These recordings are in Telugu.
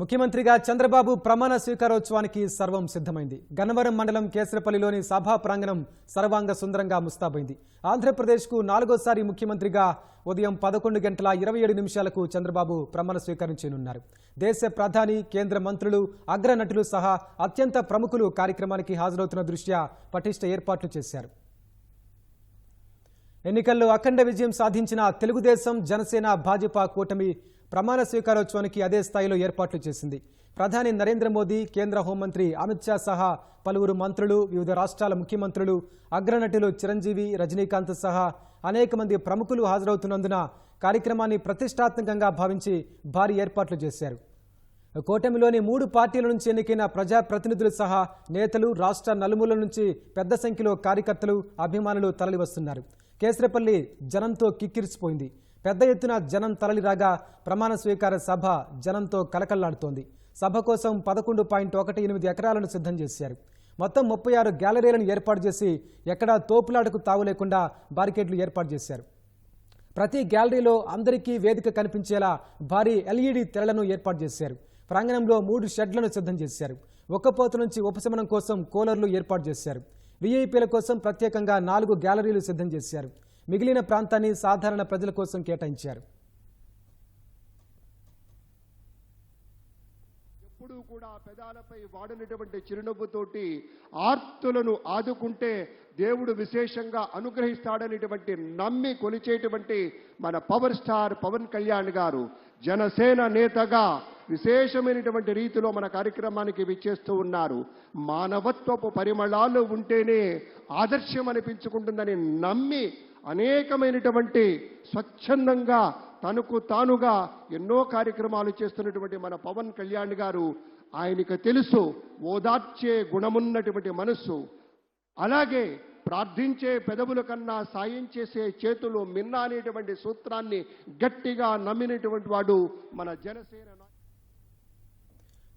ముఖ్యమంత్రిగా చంద్రబాబు ప్రమాణ స్వీకారోత్సవానికి సర్వం సిద్ధమైంది. గన్నవరం మండలం కేసరపల్లిలోని సభా ప్రాంగణం సర్వాంగ సుందరంగా ముస్తాబైంది. ఆంధ్రప్రదేశ్కు నాలుగోసారి ముఖ్యమంత్రిగా ఉదయం పదకొండు గంటల ఇరవై ఏడు నిమిషాలకు చంద్రబాబు ప్రమాణ స్వీకారం చేయనున్నారు దేశ ప్రధాని కేంద్ర మంత్రులు అగ్రనటులు సహా అత్యంత ప్రముఖులు కార్యక్రమానికి హాజరవుతున్న దృష్ట్యా పటిష్ట ఏర్పాట్లు చేశారు. ఎన్నికల్లో అఖండ విజయం సాధించిన తెలుగుదేశం జనసేన భాజపా కూటమి ప్రమాణ స్వీకారోత్సవానికి అదే స్థాయిలో ఏర్పాట్లు చేసింది. ప్రధాని నరేంద్ర మోదీ కేంద్ర హోంమంత్రి అమిత్ షా సహా పలువురు మంత్రులు వివిధ రాష్ట్రాల ముఖ్యమంత్రులు అగ్రనటులు చిరంజీవి రజనీకాంత్ సహా అనేక మంది ప్రముఖులు హాజరవుతున్నందున కార్యక్రమాన్ని ప్రతిష్టాత్మకంగా భావించి భారీ ఏర్పాట్లు చేశారు. కూటమిలోని మూడు పార్టీల నుంచి ఎన్నికైన ప్రజాప్రతినిధులు సహా నేతలు రాష్ట్ర నలుమూల నుంచి పెద్ద సంఖ్యలో కార్యకర్తలు అభిమానులు తరలివస్తున్నారు. కేసరపల్లి జనంతో కిక్కిరిసిపోయింది. పెద్ద ఎత్తున జనం తరలిరాగా ప్రమాణ స్వీకార సభ జనంతో కలకల్లాడుతోంది. సభ కోసం పదకొండు పాయింట్ ఒకటి ఎనిమిది ఎకరాలను సిద్ధం చేశారు. మొత్తం ముప్పై ఆరు గ్యాలరీలను ఏర్పాటు చేసి ఎక్కడా తోపులాటకు తావు లేకుండా బారికేడ్లు ఏర్పాటు చేశారు. ప్రతి గ్యాలరీలో అందరికీ వేదిక కనిపించేలా భారీ ఎల్ఈడి తెరలను ఏర్పాటు చేశారు. ప్రాంగణంలో మూడు షెడ్లను సిద్ధం చేశారు. ఒక్కపోత నుంచి ఉపశమనం కోసం కూలర్లు ఏర్పాటు చేశారు. వీఐపీల కోసం ప్రత్యేకంగా నాలుగు గ్యాలరీలు సిద్ధం చేశారు. మిగిలిన ప్రాంతాన్ని సాధారణ ప్రజల కోసం కేటాయించారు. ఎప్పుడూ కూడా పెదాలపై వాడినటువంటి చిరునవ్వుతోటి ఆర్తులను ఆదుకుంటే దేవుడు విశేషంగా అనుగ్రహిస్తాడనేటువంటి నమ్మి కొలిచేటువంటి మన పవర్ స్టార్ పవన్ కళ్యాణ్ గారు జనసేన నేతగా విశేషమైనటువంటి రీతిలో మన కార్యక్రమానికి విచ్చేస్తూ ఉన్నారు. మానవత్వపు పరిమళాలు ఉంటేనే ఆదర్శం అనిపించుకుంటుందని నమ్మి అనేకమైనటువంటి స్వచ్ఛందంగా తనకు తానుగా ఎన్నో కార్యక్రమాలు చేస్తున్నటువంటి మన పవన్ కళ్యాణ్ గారు ఆయనకు తెలుసు ఓదార్చే గుణమున్నటువంటి మనస్సు. అలాగే ప్రార్థించే పెదవుల కన్నా సాయం చేసే చేతులు మిన్న అనేటువంటి సూత్రాన్ని గట్టిగా నమ్మినటువంటి వాడు మన జనసేన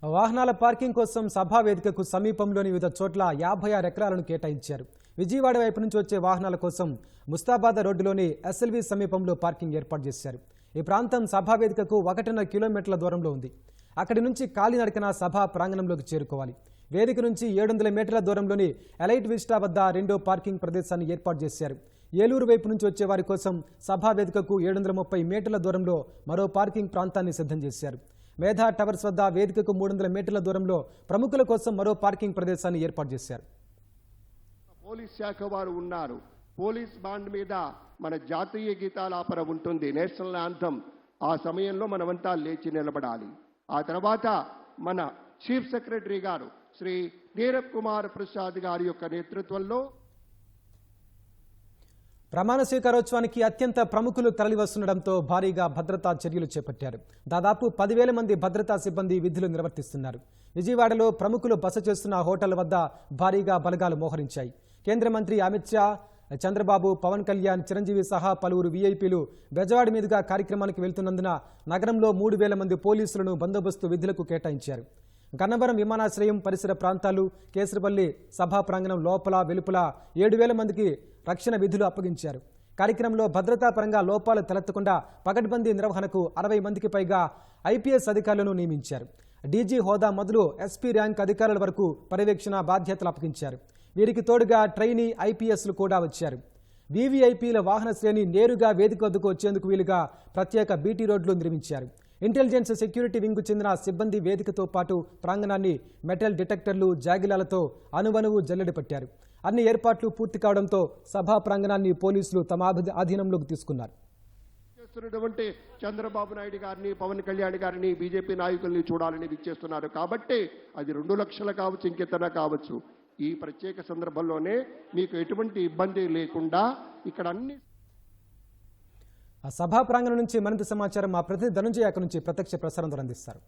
వాహనాల పార్కింగ్ కోసం సభా వేదికకు సమీపంలోని వివిధ చోట్ల యాభై ఆరు ఎకరాలను కేటాయించారు. విజయవాడ వైపు నుంచి వచ్చే వాహనాల కోసం ముస్తాబాద్ రోడ్డులోని ఎస్ఎల్వి సమీపంలో పార్కింగ్ ఏర్పాటు చేశారు. ఈ ప్రాంతం సభా వేదికకు ఒకటిన్నర కిలోమీటర్ల దూరంలో ఉంది. అక్కడి నుంచి కాలినడకన సభా ప్రాంగణంలోకి చేరుకోవాలి. వేదిక నుంచి ఏడు వందల మీటర్ల దూరంలోని ఎలైట్ విస్టా వద్ద రెండో పార్కింగ్ ప్రదేశాన్ని ఏర్పాటు చేశారు. ఏలూరు వైపు నుంచి వచ్చే వారి కోసం సభా వేదికకు ఏడు వందల ముప్పై మీటర్ల దూరంలో మరో పార్కింగ్ ప్రాంతాన్ని సిద్ధం చేశారు. మేధా టవర్స్ వద్ద వేదికకు మూడు వందల మీటర్ల దూరంలో ప్రముఖుల కోసం మరో పార్కింగ్ ప్రదేశాన్ని ఏర్పాటు చేశారు. పోలీస్ శాఖ వారు ఉన్నారు. పోలీస్ బాండ్ మీద మన జాతీయ గీతాలాపన ఉంటుంది. నేషనల్ యాంథమ్ ఆ సమయంలో మనమంతా లేచి నిలబడాలి. ఆ తర్వాత మన చీఫ్ సెక్రటరీ గారు శ్రీ నీరబ్ కుమార్ ప్రసాద్ గారి యొక్క నేతృత్వంలో ప్రమాణ స్వీకారోత్సవానికి అత్యంత ప్రముఖులు తరలివస్తుండటంతో భారీగా భద్రతా చర్యలు చేపట్టారు. దాదాపు పదివేల మంది భద్రతా సిబ్బంది విధులు నిర్వర్తిస్తున్నారు. విజయవాడలో ప్రముఖులు బస చేస్తున్న హోటల్ వద్ద భారీగా బలగాలు మోహరించాయి. కేంద్ర మంత్రి అమిత్ షా చంద్రబాబు పవన్ కళ్యాణ్ చిరంజీవి సహా పలువురు వీఐపీలు బెజవాడ మీదుగా కార్యక్రమానికి వెళ్తున్నందున నగరంలో మూడు వేల మంది పోలీసులను బందోబస్తు విధులకు కేటాయించారు. గన్నవరం విమానాశ్రయం పరిసర ప్రాంతాలు కేసరపల్లి సభా ప్రాంగణం లోపల వెలుపల ఏడు వేల మందికి రక్షణ విధులు అప్పగించారు. కార్యక్రమంలో భద్రతా పరంగా లోపాలు తలెత్తకుండా పగడ్బందీ నిర్వహణకు అరవై మందికి పైగా ఐపీఎస్ అధికారులను నియమించారు. డీజీ హోదా మొదలు ఎస్పీ ర్యాంక్ అధికారుల వరకు పర్యవేక్షణ బాధ్యతలు అప్పగించారు. వీరికి తోడుగా ట్రైనీ ఐపీఎస్లు కూడా వచ్చారు. వీవీఐపీల వాహన శ్రేణి నేరుగా వేదిక వద్దకు వచ్చేందుకు వీలుగా ప్రత్యేక బీటీ రోడ్లు నిర్మించారు. ఇంటెలిజెన్స్ సెక్యూరిటీ వింగ్కు చెందిన సిబ్బంది వేదికతో పాటు ప్రాంగణాన్ని మెటల్ డిటెక్టర్లు జాగిలాలతో అనువనువు జల్లెడి పట్టారు. అన్ని ఏర్పాట్లు పూర్తి కావడంతో సభా ప్రాంగణాన్ని పోలీసులు తమ ఆధీనంలోకి అధీనంలోకి తీసుకున్నారు. చేస్తున్నటువంటి చంద్రబాబు నాయుడు గారిని పవన్ కళ్యాణ్ గారిని బీజేపీ నాయకుల్ని చూడాలని విచ్చేస్తున్నారు. కాబట్టి అది రెండు లక్షలు కావచ్చు ఇంకెంతనా కావచ్చు. ఈ ప్రత్యేక సందర్భంలోనే మీకు ఎటువంటి ఇబ్బంది లేకుండా ఇక్కడ అన్ని ఆ సభా ప్రాంగణం నుంచి మరింత సమాచారం మా ప్రతినిధి ధనుంజయ అక్కడి నుంచి ప్రత్యక్ష ప్రసారం ద్వారా అందిస్తారు.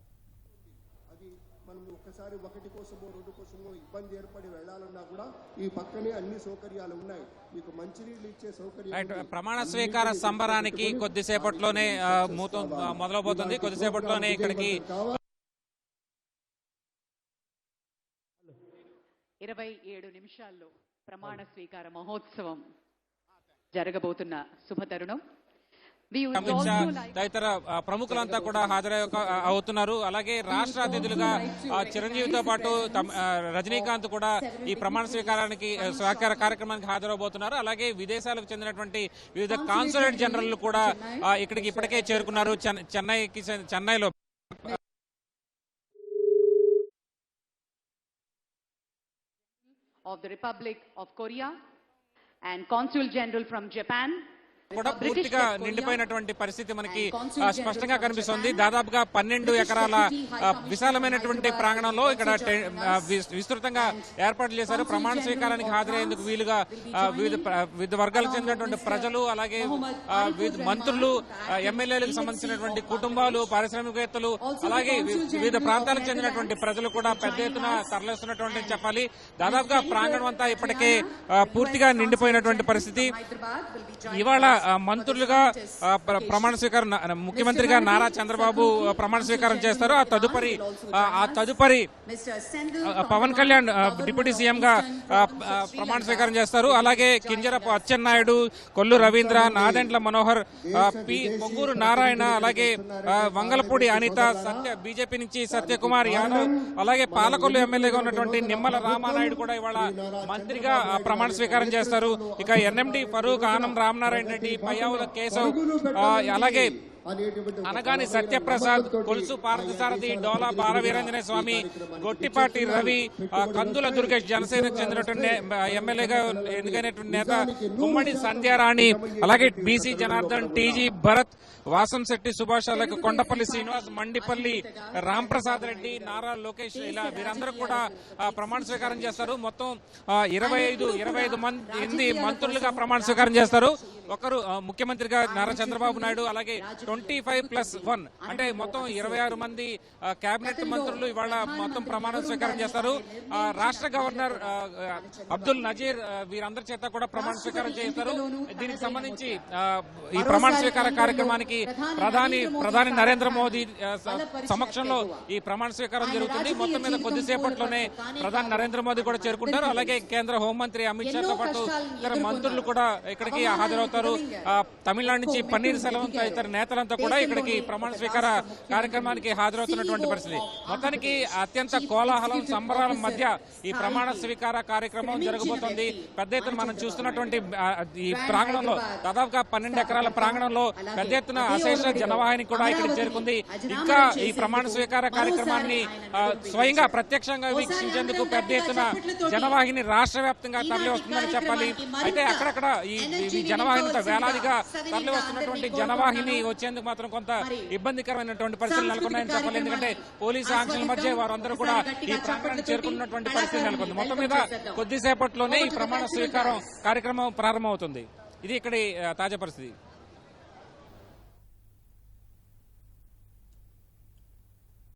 అది మనం ఒక్కసారి ఒకటి కోసమో రెండు కోసమో ఇబ్బంది ఏర్పడి వెళ్ళాలన్నా కూడా ఈ పక్కనే అన్ని సౌకర్యాలు ఉన్నాయి. మీకు మంచినీళ్ళు ఇచ్చే సౌకర్యం. ప్రమాణ స్వీకార సంబరానికి కొద్దిసేపట్లోనే మొదలవబోతుంది కొద్దిసేపట్లోనే ఇక్కడికి ఇరవై ఏడు నిమిషాల్లో ప్రమాణ స్వీకార మహోత్సవం జరగబోతున్న శుభతరుణం. తదితర ప్రముఖులంతా కూడా హాజరై అవుతున్నారు. అలాగే రాష్ట్ర అతిథులుగా ఆ, చిరంజీవితో పాటు రజనీకాంత్ కూడా ఈ ప్రమాణ స్వీకారానికి స్వీకార కార్యక్రమానికి హాజరవబోతున్నారు. అలాగే విదేశాలకు చెందినటువంటి వివిధ కాన్సులేట్ జనరల్ కూడా ఇక్కడికి ఇప్పటికే చేరుకున్నారు. చెన్- చెన్నైకి చెన్నైలో. Of the Republic of Korea and Consul General from Japan. కూడా పూర్తిగా నిండిపోయినటువంటి పరిస్థితి మనకి స్పష్టంగా కనిపిస్తుంది. దాదాపుగా పన్నెండు ఎకరాల విశాలమైనటువంటి ప్రాంగణంలో ఇక్కడ విస్తృతంగా ఏర్పాటు చేశారు. ప్రమాణ స్వీకారానికి హాజరయ్యేందుకు వీలుగా వివిధ వివిధ వర్గాలకు చెందినటువంటి ప్రజలు అలాగే వివిధ మంత్రులు ఎమ్మెల్యేలకు సంబంధించినటువంటి కుటుంబాలు పారిశ్రామికవేత్తలు అలాగే వివిధ ప్రాంతాలకు చెందినటువంటి ప్రజలు కూడా పెద్ద ఎత్తున తరలిస్తున్నటువంటి చెప్పాలి. దాదాపుగా ప్రాంగణం అంతా ఇప్పటికే పూర్తిగా నిండిపోయినటువంటి పరిస్థితి. ఇవాళ మంత్రులుగా ప్రమాణ స్వీకారం ముఖ్యమంత్రిగా నారా చంద్రబాబు ప్రమాణ స్వీకారం చేస్తారు. ఆ తదుపరి ఆ, తదుపరి పవన్ కళ్యాణ్ డిప్యూటీ సీఎం గా ఆ, ఆ, ప్రమాణ స్వీకారం చేస్తారు. అలాగే కింజరపు అచ్చెన్నాయుడు కొల్లు రవీంద్ర నాదెండ్ల మనోహర్ పి పొంగూరు నారాయణ అలాగే వంగలపూడి అనిత సత్య బీజేపీ నుంచి సత్యకుమార్ యాదవ్ అలాగే పాలకొల్లు ఎమ్మెల్యేగా ఉన్నటువంటి నిమ్మల రామానాయుడు కూడా ఇవాళ మంత్రిగా ప్రమాణ స్వీకారం చేస్తారు. ఇక ఎన్ఎండి ఫరూక్ ఆనం రామనారాయణ రెడ్డి పయ్యావుల కేశవ్ అలాగే అనగాని సత్యప్రసాద్ కొలుసు పార్థసారథి డోలా బాలవీరంజనేయ స్వామి గొట్టిపాటి రవి కందుల దుర్గేష్ జనసేనకు చెందినటువంటి ఎమ్మెల్యేగా ఎన్నికైనటువంటి నేత గుమ్మడి సంధ్యారాణి అలాగే బీసీ జనార్దన్ టీజీ భరత్ వాసంశెట్టి సుభాష్ అలాగే కొండపల్లి శ్రీనివాస్ మండిపల్లి రాంప్రసాద్ రెడ్డి నారా లోకేష్ ఇలా వీరందరూ కూడా ప్రమాణ స్వీకారం చేస్తారు. మొత్తం ఇరవై ఐదు ఇరవై ఐదు మంది మంత్రులుగా ప్రమాణ స్వీకారం చేస్తారు. ఒకరు ముఖ్యమంత్రిగా నారా చంద్రబాబు నాయుడు అలాగే ట్వంటీ ఫైవ్ ప్లస్ వన్. అంటే మొత్తం ఇరవై ఆరు మంది కేబినెట్ మంత్రులు ఇవాళ మొత్తం ప్రమాణ స్వీకారం చేస్తారు. ఆ, రాష్ట్ర గవర్నర్ అబ్దుల్ నజీర్ వీరందరి చేత కూడా ప్రమాణ స్వీకారం చేస్తారు. దీనికి సంబంధించి ఈ ప్రమాణ స్వీకార కార్యక్రమానికి ప్రధాని ప్రధాని నరేంద్ర మోదీ సమక్షంలో ఈ ప్రమాణ స్వీకారం జరుగుతుంది. మొత్తం మీద కొద్దిసేపట్లోనే ప్రధాని నరేంద్ర మోదీ కూడా చేరుకుంటారు. అలాగే కేంద్ర హోంమంత్రి అమిత్ షాతో పాటు ఇతర మంత్రులు కూడా ఇక్కడికి హాజరవుతారు. తమిళనాడు నుంచి పన్నీర్ సెల్వం ఇతర నేతలంతా కూడా ఇక్కడికి ప్రమాణ స్వీకార కార్యక్రమానికి హాజరవుతున్నటువంటి పరిస్థితి. మొత్తానికి అత్యంత కోలాహలం సంబరాల మధ్య ఈ ప్రమాణ స్వీకార కార్యక్రమం జరగబోతోంది. పెద్ద ఎత్తున మనం చూస్తున్నటువంటి ఈ ప్రాంగణంలో దాదాపుగా పన్నెండు ఎకరాల ప్రాంగణంలో పెద్ద ఎత్తున అశేష జనవాహిని కూడా ఇక్కడ చేరుకుంది. ఇంకా ఈ ప్రమాణ స్వీకార కార్యక్రమాన్ని స్వయంగా ప్రత్యక్షంగా వీక్షించేందుకు పెద్ద ఎత్తున జనవాహిని రాష్ట్ర వ్యాప్తంగా తరలి వస్తుందని చెప్పాలి. అయితే అక్కడక్కడ ఈ ఈ జనవాహినితో వేలాదిగా తరలి వస్తున్నటువంటి జనవాహిని వచ్చేందుకు మాత్రం కొంత ఇబ్బందికరమైనటువంటి పరిస్థితులు నెలకొన్నాయని చెప్పాలి ఎందుకంటే పోలీసు ఆంక్షల మధ్య వారందరూ కూడా ఈ ప్రాంతానికి చేరుకున్నటువంటి పరిస్థితి నెలకొంది. మొత్తం మీద కొద్దిసేపట్లోనే ఈ ప్రమాణ స్వీకారం కార్యక్రమం ప్రారంభమవుతుంది. ఇది ఇక్కడి తాజా పరిస్థితి.